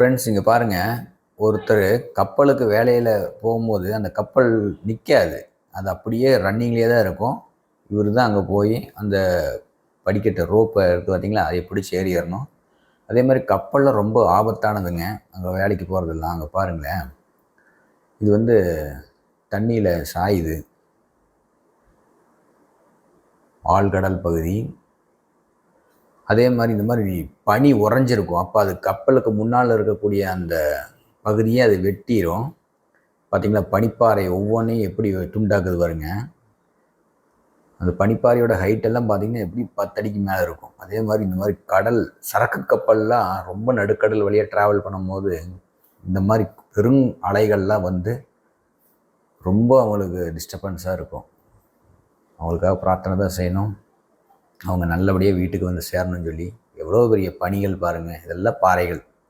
Friends இங்கே பாருங்கள் ஒருத்தர் கப்பலுக்கு வேலையில் போகும்போது அந்த கப்பல் நிற்காது அது அப்படியே ரன்னிங்லேயே தான் இருக்கும். இவர் தான் அங்கே போய் அந்த படிக்கட்ட ரோப்பை இருக்குது பார்த்தீங்களா அதை பிடிச்சி ஏறி அதே மாதிரி கப்பலில் ரொம்ப ஆபத்தானதுங்க. அங்கே வேலைக்கு போகிறதெல்லாம் அங்கே பாருங்களேன். இது வந்து தண்ணியில் சாயுது. ஆழ்கடல் பகுதி. அதே மாதிரி இந்த மாதிரி பனி உறைஞ்சிருக்கும். அப்போ அது கப்பலுக்கு முன்னால் இருக்கக்கூடிய அந்த பகுதியை அது வெட்டிடும் பார்த்தீங்களா பனிப்பாறை ஒவ்வொன்றையும் எப்படி துண்டாக்குது பாருங்க. அந்த பனிப்பாறையோட ஹைட்டெல்லாம் பார்த்திங்கன்னா பார்த்தீங்கன்னா எப்படி பத்தடிக்கு மேலே இருக்கும். அதே மாதிரி இந்த மாதிரி கடல் சரக்கு கப்பல்லாம் ரொம்ப நடுக்கடல் வழியாக ட்ராவல் பண்ணும்போது இந்த மாதிரி பெரும் அலைகள்லாம் வந்து ரொம்ப அவங்களுக்கு டிஸ்டர்பன்ஸாக இருக்கும். அவங்களுக்காக பிரார்த்தனை தான் செய்யணும். அவங்க நல்லபடியாக வீட்டுக்கு வந்து சேரணும்னு சொல்லி எவ்வளோ பெரிய பணிகள் பாருங்கள் இதெல்லாம் பாறைகள்.